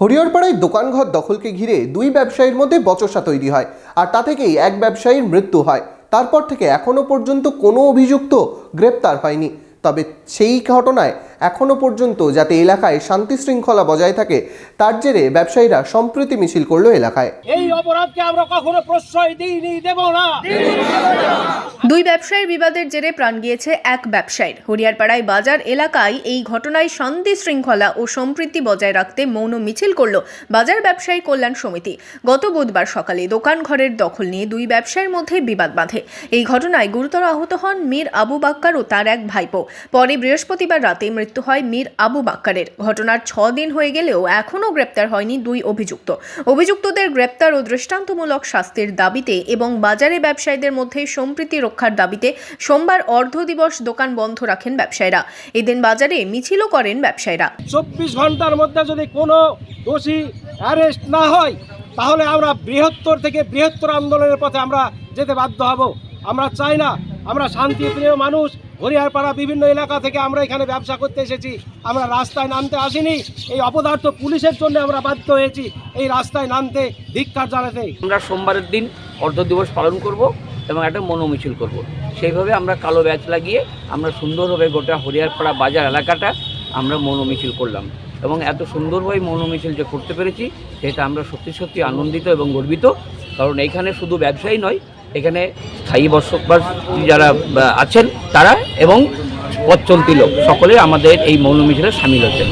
হরিহরপাড়ায় দোকানঘর দখলকে ঘিরে দুই ব্যবসায়ীর মধ্যে বচসা তৈরি হয়। আর তা থেকেই এক ব্যবসায়ীর মৃত্যু হয়। তারপর থেকে এখনও পর্যন্ত কোনো অভিযুক্ত গ্রেপ্তার হয়নি। তবে সেই ঘটনায় এখনও পর্যন্ত যাতে এলাকায় শান্তি শৃঙ্খলা বজায় থাকে, তার জেরে ব্যবসায়ীরা সম্প্রীতি মিছিল করল এলাকায়। এই অপরাধকে আমরা কখনো প্রশ্রয় দিইনি, দেব না। দুই ব্যবসায়ীর বিবাদের জেরে প্রাণ গিয়েছে এক ব্যবসায়ীর। হরিয়ারপাড়ায় বাজার এলাকায় এই ঘটনায় শান্তি শৃঙ্খলা ও সম্প্রীতি বজায় রাখতে মৌন মিছিল করল বাজার ব্যবসায়ী কল্যাণ সমিতি। গত বুধবার সকালে দোকান ঘরের দখল নিয়ে দুই ব্যবসায়ীর মধ্যে বিবাদ বাঁধে। এই ঘটনায় গুরুতর আহত হন মীর আবু বাক্কার ও তার এক ভাইপো। পরে বৃহস্পতিবার রাতে মৃত্যু হয় মীর আবু বাক্কারের। ঘটনার ছ দিন হয়ে গেলেও এখনও গ্রেপ্তার হয়নি দুই অভিযুক্ত। অভিযুক্তদের গ্রেপ্তার ও দৃষ্টান্তমূলক শাস্তির দাবিতে এবং বাজারে ব্যবসায়ীদের মধ্যে সম্প্রীতি রক্ষার দাবিতে সোমবার অর্ধ দিবস দোকান বন্ধ রাখেন ব্যবসায়ীরা। এদিন বাজারে মিছিলও করেন ব্যবসায়ীরা। চব্বিশ ঘণ্টার মধ্যে যদি কোনো দোষী অ্যারেস্ট না হয় তাহলে আমরা বৃহত্তর থেকে বৃহত্তর আন্দোলনের পথে আমরা যেতে বাধ্য হব। আমরা চাই না আমরা শান্তিপ্রিয় মানুষ হরিয়ারপাড়া বিভিন্ন এলাকা থেকে আমরা এখানে ব্যবসা করতে এসেছি। আমরা রাস্তায় নামতে আসিনি এই অপদার্থ পুলিশের জন্য আমরা বাধ্য হয়েছি এই রাস্তায় নামতে ধিক্কার জানাতে। আমরা সোমবারের দিন অর্ধ দিবস পালন করব। এবং একটা মনোমিছিল করব। সেইভাবে আমরা কালো ব্যাচ লাগিয়ে আমরা সুন্দরভাবে গোটা হরিয়ারপাড়া বাজার এলাকাটা আমরা মনোমিছিল করলাম। এবং এত সুন্দরভাবে মনোমিছিল যে করতে পেরেছি, সেটা আমরা সত্যি সত্যি আনন্দিত এবং গর্বিত। কারণ এখানে শুধু ব্যবসায়ী নয়, এখানে স্থায়ী বসবাস যারা আছেন তারা এবং পথ চলতি লোক, সকলে আমাদের এই মৌন মিছিলে সামিল হচ্ছেন